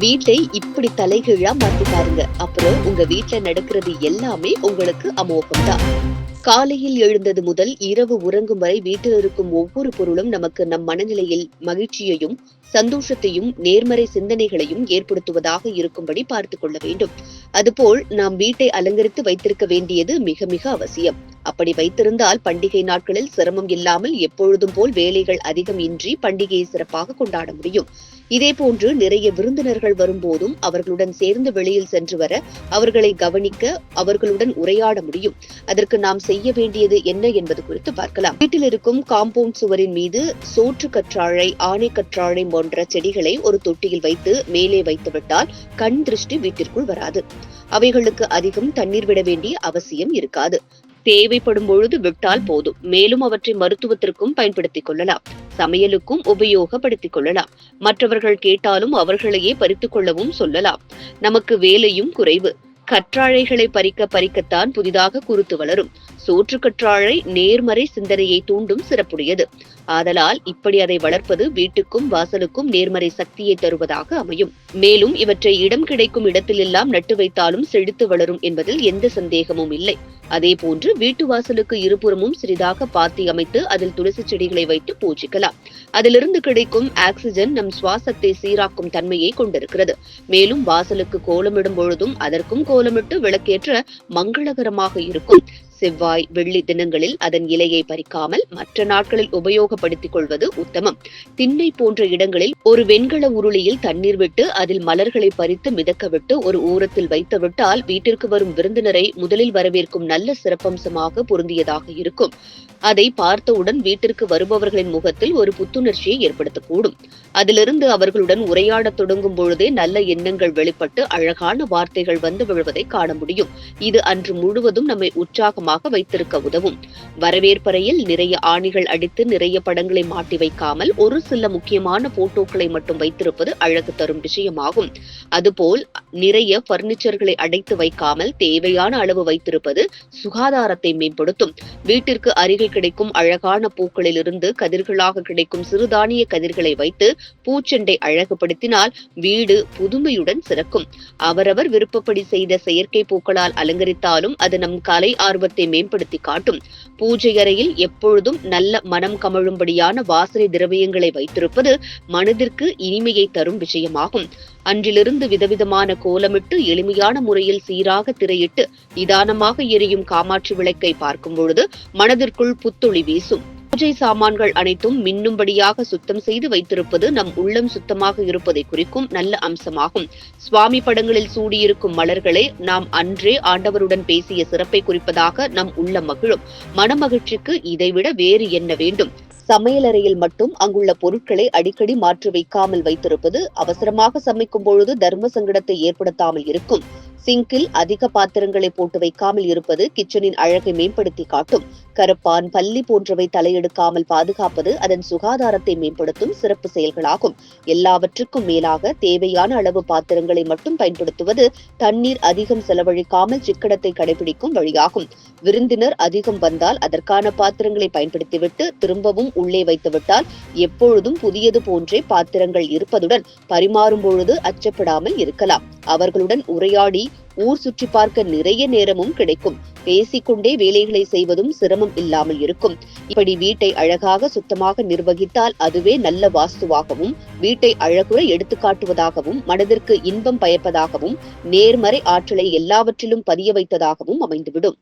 வீட்டை இப்படி தலைகீழா மாத்தி பாருங்க. அப்புறம் உங்க வீட்டுல நடக்கிறது எல்லாமே உங்களுக்கு அமோகம் தான் காலையில் எழுந்தது முதல் இரவு உறங்கும் வரை வீட்டில் இருக்கும் ஒவ்வொரு பொருளும் நமக்கு நம் மனநிலையில் மகிழ்ச்சியையும் சந்தோஷத்தையும் நேர்மறை சிந்தனைகளையும் ஏற்படுத்துவதாக இருக்கும்படி பார்த்துக் கொள்ள வேண்டும். அதுபோல் நாம் வீட்டை அலங்கரித்து வைத்திருக்க வேண்டியது மிக மிக அவசியம். அப்படி வைத்திருந்தால் பண்டிகை நாட்களில் சிரமம் இல்லாமல் எப்பொழுதும் போல் வேலைகள் அதிகம் இன்றி பண்டிகையை சிறப்பாக கொண்டாட முடியும். இதேபோன்று நிறைய விருந்தினர்கள் வரும்போதும் அவர்களுடன் சேர்ந்து வெளியில் சென்று வர அவர்களை கவனிக்க அவர்களுடன் உரையாட முடியும். அதற்கு நாம் செய்ய வேண்டியது என்ன என்பது குறித்து பார்க்கலாம். வீட்டில் இருக்கும் காம்பவுண்ட் சுவரின் மீது சோற்று கற்றாழை ஆணை கற்றாழை போன்ற செடிகளை ஒரு தொட்டியில் வைத்து மேலே வைத்துவிட்டால் கண் திருஷ்டி வீட்டிற்குள் வராது. அவைகளுக்கு அதிகம் தண்ணீர் விட வேண்டிய அவசியம் இருக்காது. தேவைப்படும் பொழுது விட்டால் போதும். மேலும் அவற்றை மருத்துவத்திற்கும் பயன்படுத்திக் கொள்ளலாம். சமையலுக்கும் உபயோகப்படுத்திக் கொள்ளலாம். மற்றவர்கள் கேட்டாலும் அவர்களையே பறித்துக் கொள்ளவும் சொல்லலாம். நமக்கு வேலையும் குறைவு. கற்றாழைகளை பறிக்க பறிக்கத்தான் புதிதாக குருத்து வளரும். சோற்று கற்றாழை நேர்மறை சிந்தனையை தூண்டும் சிறப்புடையது. ஆதலால் இப்படி அதை வளர்ப்பது வீட்டுக்கும் வாசலுக்கும் நேர்மறை சக்தியை தருவதாக அமையும். மேலும் இவற்றை இடம் கிடைக்கும் இடத்திலெல்லாம் நட்டு வைத்தாலும் செழித்து வளரும் என்பதில் எந்த சந்தேகமும் இல்லை. அதே போன்று வீட்டு வாசலுக்கு இருபுறமும் சிறிதாக பாத்தி அமைத்து அதில் துளசி செடிகளை வைத்து பூஜிக்கலாம். அதிலிருந்து கிடைக்கும் ஆக்சிஜன் நம் சுவாசத்தை சீராக்கும் தன்மையை கொண்டிருக்கிறது. மேலும் வாசலுக்கு கோலமிடும் பொழுதும் அதற்கும் கோலமிட்டு விளக்கேற்ற மங்களகரமாக இருக்கும். செவ்வாய் வெள்ளி தினங்களில் அதன் இலையை பறிக்காமல் மற்ற நாட்களில் உபயோகப்படுத்திக் கொள்வது உத்தமம். திண்ணை போன்ற இடங்களில் ஒரு வெண்கல உருளியில் தண்ணீர் விட்டு அதில் மலர்களை பறித்து மிதக்க விட்டு ஒரு ஓரத்தில் வைத்து விட்டால் வீட்டிற்கு வரும் விருந்தினரை முதலில் வரவேற்கும் நல்ல சிறப்பம்சமாக பொருந்தியதாக இருக்கும். அதை பார்த்தவுடன் வீட்டிற்கு வருபவர்களின் முகத்தில் ஒரு புத்துணர்ச்சியை ஏற்படுத்தக்கூடும். அதிலிருந்து அவர்களுடன் உரையாடத் தொடங்கும் பொழுதே நல்ல எண்ணங்கள் வெளிப்பட்டு அழகான வார்த்தைகள் வந்து விழுவதை காண முடியும். இது அன்று முழுவதும் நம்மை உற்சாகமாக வைத்திருக்க உதவும். வரவேற்பறையில் நிறைய ஆணிகள் அடித்து நிறைய படங்களை மாட்டி வைக்காமல் ஒரு சில முக்கியமான போட்டோக்களை மட்டும் வைத்திருப்பது அழகு தரும் விஷயமாகும். அதுபோல் நிறைய பர்னிச்சர்களை அடைத்து வைக்காமல் தேவையான அளவு வைத்திருப்பது சுகாதாரத்தை மேம்படுத்தும். வீட்டிற்கு அருகில் கிடைக்கும் அழகான பூக்களிலிருந்து கதிர்களாக கிடைக்கும் சிறுதானிய கதிர்களை வைத்து பூச்செண்டை அழகுபடுத்தினால் வீடு புதுமையுடன் சிறக்கும். அவரவர் விருப்பப்படி செய்த செயற்கை பூக்களால் அலங்கரித்தாலும் அது நம் கலை ஆர்வத்தை மேம்படுத்தி காட்டும். பூஜை அறையில் எப்பொழுதும் நல்ல மனம் கமழும்படியான வாசனை திரவியங்களை வைத்திருப்பது மனதிற்கு இனிமையை தரும் விஷயமாகும். அன்றிலிருந்து விதவிதமான கோலமிட்டு எளிமையான முறையில் சீராக திரையிட்டு நிதானமாக எரியும் காமாட்சி விளக்கை பார்க்கும் பொழுது மனதிற்குள் புத்துளி வீசும். பூஜை சாமான்கள் அனைத்தும் மின்னும்படியாக சுத்தம் செய்து வைத்திருப்பது நம் உள்ளம் சுத்தமாக இருப்பதை குறிக்கும் நல்ல அம்சமாகும். சுவாமி படங்களில் சூடியிருக்கும் மலர்களை நாம் அன்றே ஆண்டவருடன் பேசிய சிறப்பை குறிப்பதாக நம் உள்ளம் மகிழும். மனமகிழ்ச்சிக்கு இதைவிட வேறு என்ன வேண்டும்? சமையலறையில் மட்டும் அங்குள்ள பொருட்களை அடிக்கடி மாற்றி வைக்காமல் வைத்திருப்பது அவசரமாக சமைக்கும் பொழுது தர்ம சங்கடத்தை ஏற்படுத்தாமல் இருக்கும். சிங்கில் அதிக பாத்திரங்களை போட்டு வைக்காமல் இருப்பது கிச்சனின் அழகை மேம்படுத்தி காட்டும். கருப்பான் பல்லி போன்றவை தலையெடுக்காமல் பாதுகாப்பது அதன் சுகாதாரத்தை மேம்படுத்தும் சிறப்பு செயல்களாகும். எல்லாவற்றுக்கும் மேலாக தேவையான அளவு பாத்திரங்களை மட்டும் பயன்படுத்துவது தண்ணீர் அதிகம் செலவழிக்காமல் சிக்கனத்தை கடைபிடிக்கும் வழியாகும். விருந்தினர் அதிகம் வந்தால் அதற்கான பாத்திரங்களை பயன்படுத்திவிட்டு திரும்பவும் உள்ளே வைத்துவிட்டால் எப்பொழுதும் புதியது போன்றே பாத்திரங்கள் இருப்பதுடன் பரிமாறும் பொழுது அச்சப்படாமல் இருக்கலாம். அவர்களுடன் உரையாடி ஊர் சுற்றி பார்க்க நிறைய நேரமும் கிடைக்கும். பேசிக்கொண்டே வேலைகளை செய்வதும் சிரமம் இல்லாமல் இருக்கும். இப்படி வீட்டை அழகாக சுத்தமாக நிர்வகித்தால் அதுவே நல்ல வாஸ்துவாகவும் வீட்டை அழகுற எடுத்துக்காட்டுவதாகவும் மனதிற்கு இன்பம் பயப்பதாகவும் நேர்மறை ஆற்றலை எல்லாவற்றிலும் பதிய வைத்ததாகவும் அமைந்துவிடும்.